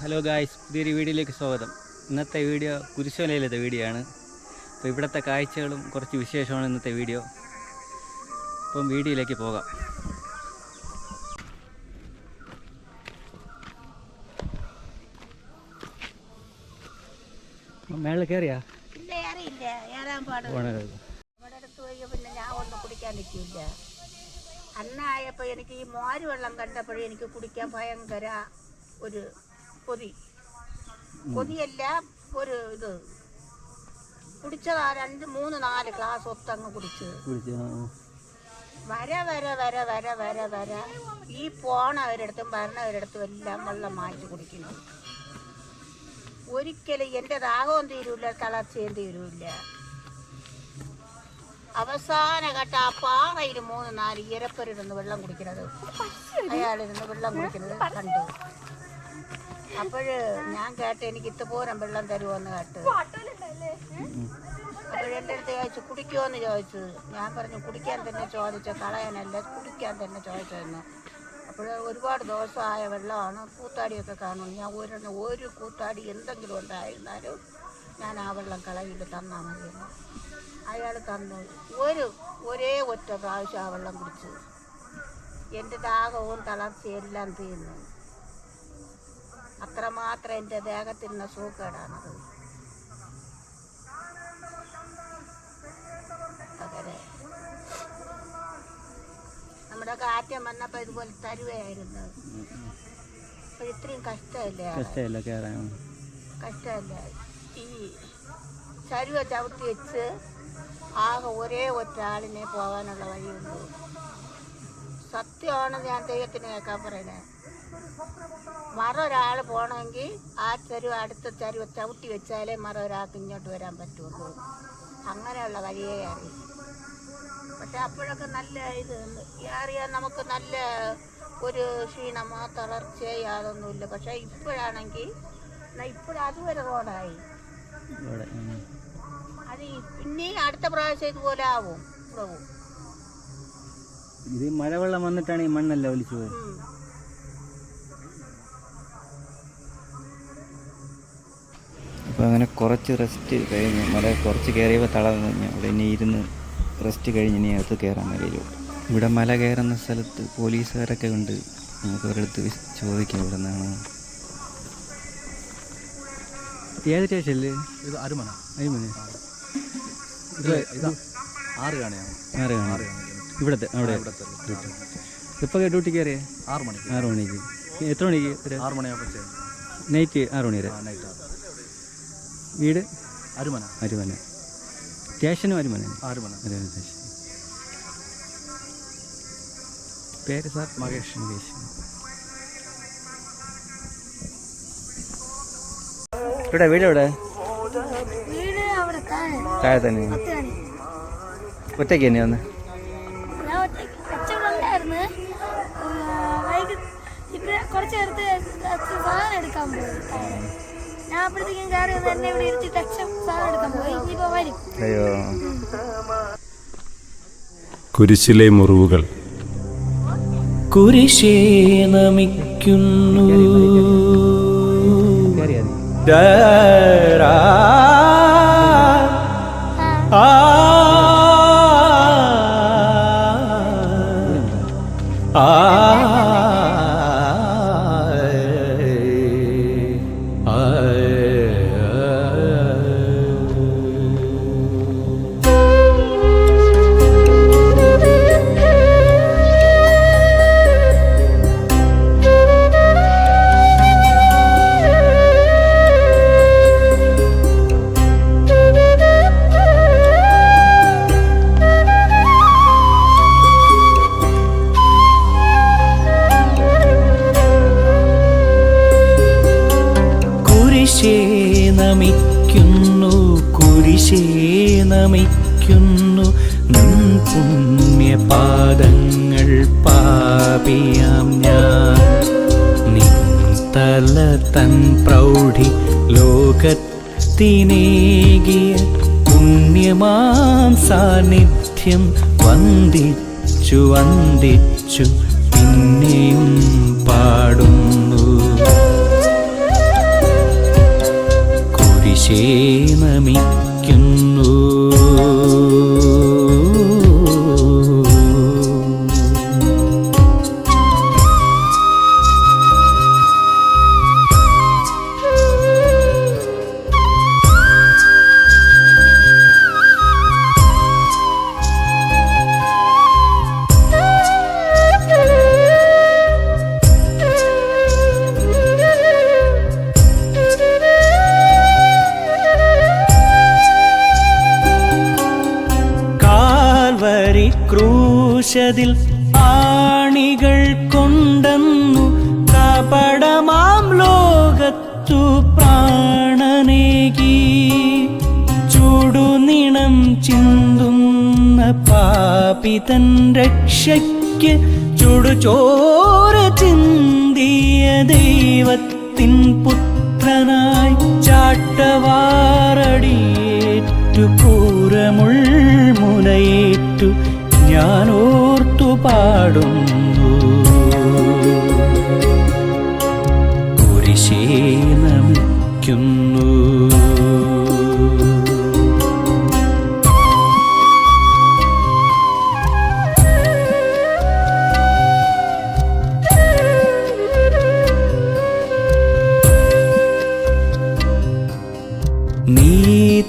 Hello guys പുതിയൊരു വീഡിയോയിലേക്ക് സ്വാഗതം. ഇന്നത്തെ വീഡിയോ കുരിശോലയിലത്തെ വീഡിയോ ആണ്. അപ്പോൾ ഇവിടുത്തെ കാഴ്ചകളും കുറച്ച് വിശേഷമാണ് ഇന്നത്തെ വീഡിയോ. അപ്പം വീഡിയോയിലേക്ക് പോകാം. മേളിൽ കയറിയാ? അന്നായപ്പോ എനിക്ക് ഈ മോര് വെള്ളം കണ്ടപ്പോഴേ എനിക്ക് കുടിക്കാൻ ഭയങ്കര ഒരു കൊതി പൊതിയല്ല ഒരു ഇത്. കുടിച്ചതാ രണ്ട് മൂന്ന് നാല് ഗ്ലാസ് ഒത്തങ്ങ് കുടിച്ച്. വര വര വര വര വര വര. ഈ പോണവരിടത്തും വരണവരിടത്തും എല്ലാം വെള്ളം മാറ്റി കുടിക്കുന്നു. ഒരിക്കലും എന്റെ ദാഹവും തീരൂല തളർച്ചയും തീരൂല. അവസാന ഘട്ട ആ പാറയിൽ മൂന്ന് നാല് ഇരപ്പരിരുന്ന് വെള്ളം കുടിക്കുന്നത് അയാളിരുന്ന് വെള്ളം കുടിക്കുന്നത് കണ്ടു. അപ്പോഴ് ഞാൻ കേട്ട എനിക്ക് ഇത്തപോരം വെള്ളം തരുമോന്ന് കേട്ട്. അപ്പോഴെന്റെ അടുത്ത് ചോദിച്ചു കുടിക്കുമോന്ന് ചോദിച്ചു. ഞാൻ പറഞ്ഞു കുടിക്കാൻ തന്നെ ചോദിച്ച കളയാനല്ല കുടിക്കാൻ തന്നെ ചോദിച്ചതെന്ന് അപ്പോൾ ഒരുപാട് ദിവസമായ വെള്ളമാണ് കൂത്താടിയൊക്കെ കാണും ഞാൻ ഒരു ഒരു കൂത്താടി എന്തെങ്കിലും ഉണ്ടായിരുന്നാലും ഞാൻ ആ വെള്ളം കളയിൽ തന്നാൽ മതിയെന്ന് അയാൾ തന്നു. ഒരു ഒരേ ഒറ്റ പ്രാവശ്യം ആ വെള്ളം കുടിച്ചു. എന്റെ ദാഹവും തളർച്ചയും എല്ലാം തീർന്നു. അത്രമാത്രം എന്റെ ദേഹത്തിരുന്ന സൂക്കേടാണത് അങ്ങനെ. നമ്മുടെ കാറ്റം വന്നപ്പോൾ ഇതുപോലെ തരുവയായിരുന്നു അപ്പോൾ ഇത്രയും കഷ്ടമല്ലേ കഷ്ടമല്ലേ ഈ ചരുവ ചവിട്ടി വെച്ച് ആകെ ഒരേ ഒറ്റ ആളിനെ പോകാനുള്ള വഴിയുള്ളൂ സത്യമാണ് ഞാൻ ദൈവത്തിന് കേൾക്കാൻ പറയുന്നത് മറ ഒരാൾ പോകണമെങ്കിൽ ആ ചെരു അടുത്ത ചരു ചവിട്ടി വെച്ചാലേ മറ ഒരാൾക്ക് ഇങ്ങോട്ട് വരാൻ പറ്റുള്ളൂ. അങ്ങനെയുള്ള വഴിയേ അറിയും. പക്ഷെ അപ്പോഴൊക്കെ നല്ല ഇത് അറിയാൻ നമുക്ക് നല്ല ഒരു ക്ഷീണമോ തളർച്ചയോ യാതൊന്നുമില്ല. പക്ഷെ ഇപ്പോഴാണെങ്കിൽ ഇപ്പോഴും അതുവരെ റോഡായി. അത് പിന്നെ അടുത്ത പ്രാവശ്യം ഇതുപോലെ ആവും. ഇത് മഴവെള്ളം വന്നിട്ടാണ് ഈ മണ്ണല്ല ഒലിച്ചു പോയത്. അപ്പോൾ അങ്ങനെ കുറച്ച് റെസ്റ്റ് കഴിഞ്ഞ് മല കുറച്ച് കയറിയപ്പോൾ തളർന്നു ഞാൻ അവിടെ ഇനി ഇരുന്ന് റെസ്റ്റ് കഴിഞ്ഞ് ഇനി അകത്ത് കയറാൻ മലയിലോട്ട് ഇവിടെ മല കയറുന്ന സ്ഥലത്ത് പോലീസുകാരൊക്കെ ഉണ്ട്. നമുക്ക് അവരടുത്ത് ചോദിക്കാം ഇവിടെ നിന്നാണ്. ഏത് സ്റ്റേഷനിൽ? ഇത് അരുമന. അരുമന. ആറ് കാണിയാണ് ആറ് കാണാം ഇവിടത്തെ അവിടെ. ഇപ്പോൾ ഡ്യൂട്ടി കയറിയേ? ആറ് മണിക്ക്. ആറ് മണിക്ക്. എത്ര മണിക്ക് ആറ് മണിയാകുമ്പോൾ നൈറ്റ് ആറ് മണി വരെ. ആ നൈറ്റ് ആറ്. വീട്? അരുമന. അരുമന. സ്റ്റേഷനും അരുമന. അരുമന അരുമന സ്റ്റേഷൻ പേര് സാർ? മഹേഷ്. ഇവിടെ വീട് എവിടെ? താഴെ. തന്നെ ഒറ്റയ്ക്ക് തന്നെ വന്ന്? കുറച്ച് നേരത്തെ സാധനം എടുക്കാൻ താഴെ. ഞാൻ അപ്പോഴത്തേക്കും കയറി ഇവിടെ ഇരുത്തിട്ട് അച്ഛൻ സാധനം എടുക്കാൻ പോയി. ഇനിയിപ്പോ വരും. അയ്യോ. കുരിശിലെ മുറിവുകൾ. കുരിശേ നമിക്കുന്നു. കയറിയാ പാപിയാം ഞാൻ നിൻ തല തൻ പ്രൗഢി ലോകത്തിനേകിയ പുണ്യമാം സാന്നിധ്യം വന്ദിച്ചു വന്ദിച്ചു പിന്നെയും പാടുന്നു. കുരിശേ നമിക്കുന്നു. ക്രൂശതിൽ ആണികൾ കൊണ്ടെന്നു കപടമാം ലോകത്തു പ്രാണനേകി. ചുടുനിണം ചിന്തുന്ന പാപിതൻ രക്ഷയ്ക്ക് ചുടുചോര ചിന്തിയ ദൈവത്തിൻ പുത്രനായി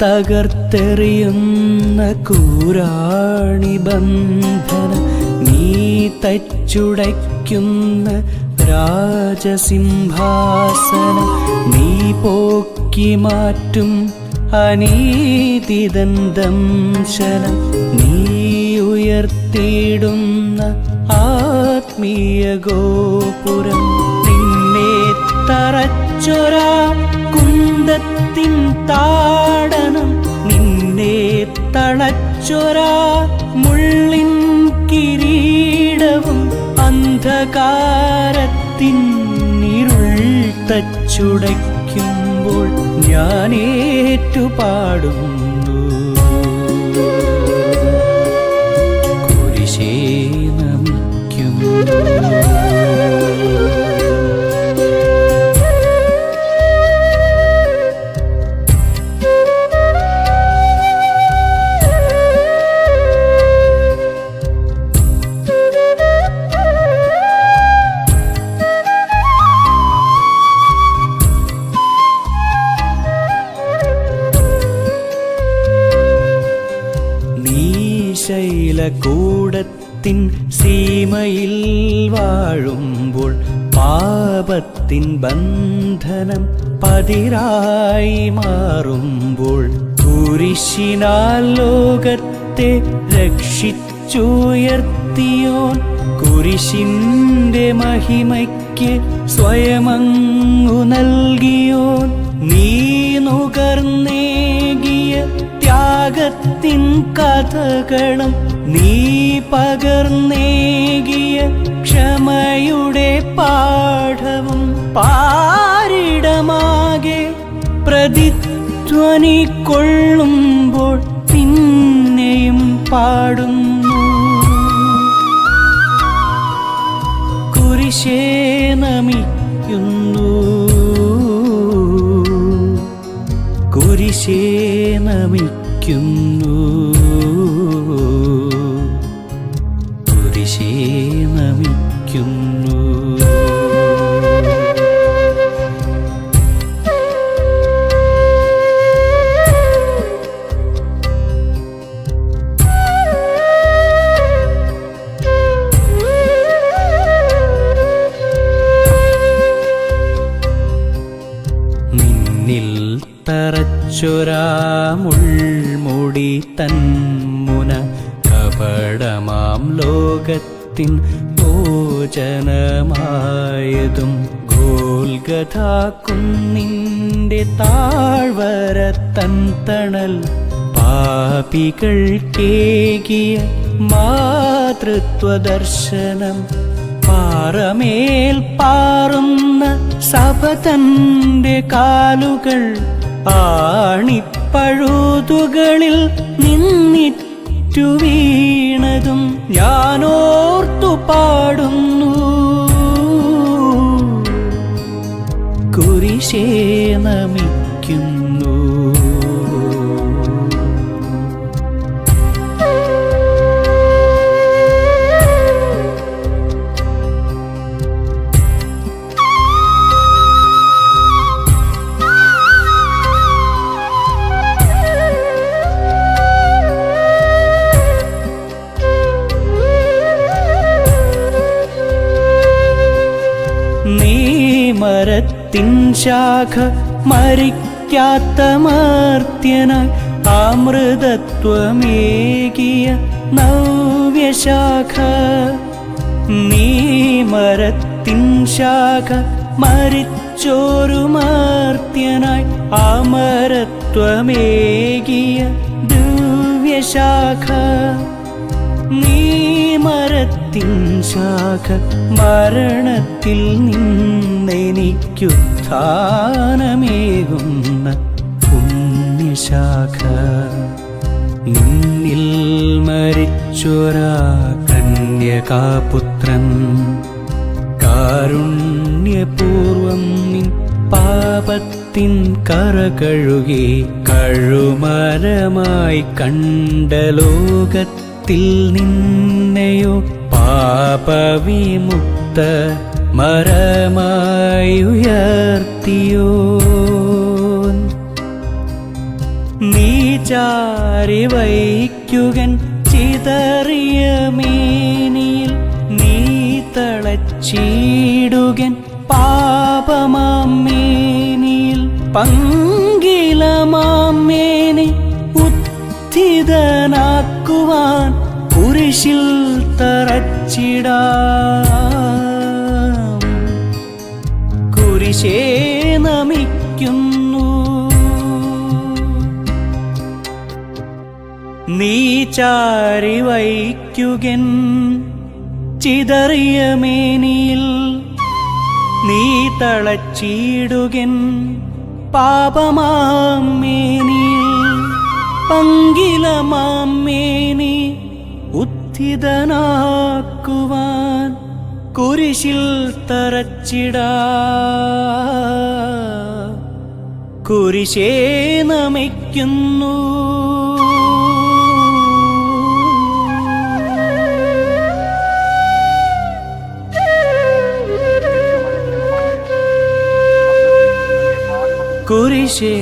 തകർത്തെറിയുന്ന കൂരാണി ബന്ധന നീ തച്ചുടയ്ക്കുന്ന രാജസിംഹാസന നീ പോക്കി മാറ്റും അനീതിദന്തംശനം നീ ഉയർത്തിയിടുന്ന ആത്മീയ ഗോപുരം നിന്നെ തറച്ചൊരാ കുന്തത്തിൻ താടനം നിന്നെ തളച്ചൊരാ മുള്ളിൻ കിരീടവും അന്ധകാരത്തിൻ ഇരുൾ തച്ചുടയ്ക്കുമ്പോൾ ഞാനേറ്റു പാടുന്നു ശൈലകൂടത്തിൻ സീമയിൽ വാഴുമ്പോൾ പാപത്തിൻ ബന്ധനം പതിരായി മാറുമ്പോൾ കുരിശിനാൽ ലോകത്തെ രക്ഷിച്ചുയർത്തിയോൻ കുരിശിന്റെ മഹിമയ്ക്ക് സ്വയമങ്ങു നൽകിയോൻ. നീ നുകർന്നേകിയ ത്യാഗത്തിൻ കഥകളും നീ പകർന്നേകിയ ക്ഷമയുടെ പാഠവും പാരിടമാകെ പ്രതിധ്വനി കൊള്ളുമ്പോൾ പിന്നെയും പാടുന്നു. കുരിശേ നമിക്കുന്നു നമിക്കുന്നു കുരിശേ നിന്നിൽ തറച്ചൊരാമുൾമുടി തന്മുന കപടമാം ലോകത്തിൻ ഭോജനമായതും ഗോൽഗഥാക്കുന്നിന്റെ താഴ്വര തൻ തണൽ പാപികൾ കേകിയ മാതൃത്വദർശനം പാറമേൽ പാറുന്ന സപതന്റെ കാലുകൾ ആണിപ്പഴുതുകളിൽ നിന്നിറ്റു വീണതും ഞാനോർത്തു പാടുന്നു. കുരിശേ നമിക്കുന്നു മരത്തിൻ ശാഖ മരിക്കാത്ത മർത്യനായി അമൃതത്വമേകിയ നവ്യശാഖ. നീ മരത്തിൻ ശാഖ മരിച്ചോരു മർത്യനായി അമരത്വമേകിയ ദിവ്യശാഖ. മരത്തിൻ ശാഖ മരണത്തിൽ നിന്നെനിക്കുത്ഥാനമേകുന്ന പുണ്യശാഖ. നിന്നിൽ മരിച്ചൊരാ കന്യകാപുത്രൻ. കാരുണ്യപൂർവം നിൻ പാപത്തിൻ കറ കഴുകി കഴുമരമായി കണ്ട ലോകത്തിൽ നിന്നെയോ പാപവിമുക്ത മരമായി ഉയർത്തിയോ? നീ ചാരി വൈക്കുകൻ ചിതറിയ മേനിയിൽ നീ തളച്ചിടുകൻ പാപമാമേനിയിൽ പങ്കിലമാമേനി ഉത്ഥിതനാക്കുവാൻ കുരിശിൽ തറച്ചിട. കുരിശേ നമിക്കുന്നു. നീ ചാരി വയ്ക്കുകൻ ചിതറിയ മേനിയിൽ നീ തളച്ചിടുകൻ പാപമാം മേനിയിൽ. പങ്കിലമാം മാമ്മേനി ഉത്ഥിതനാക്കുവാൻ കുരിശിൽ തറച്ചിടാ. കുരിശേ നമിക്കുന്നു. കുരിശേ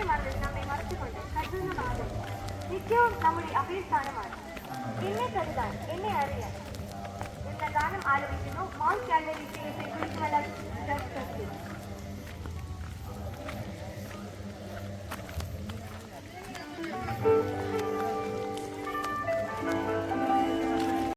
തന്റെ ക്രൂശിന്റെ മറവിൽ നമ്മെ മറച്ചുകൊണ്ട് കരുതുന്ന മാതം നിത്യവും നമ്മുടെ അഭയസ്ഥാനമാണ് എന്നെ കരുതാൻ എന്നെ അറിയാൻ. എന്ന ഗാനം ആലോചിക്കുന്നു മൗണ്ട് ചർച്ച് ട്രസ്റ്റി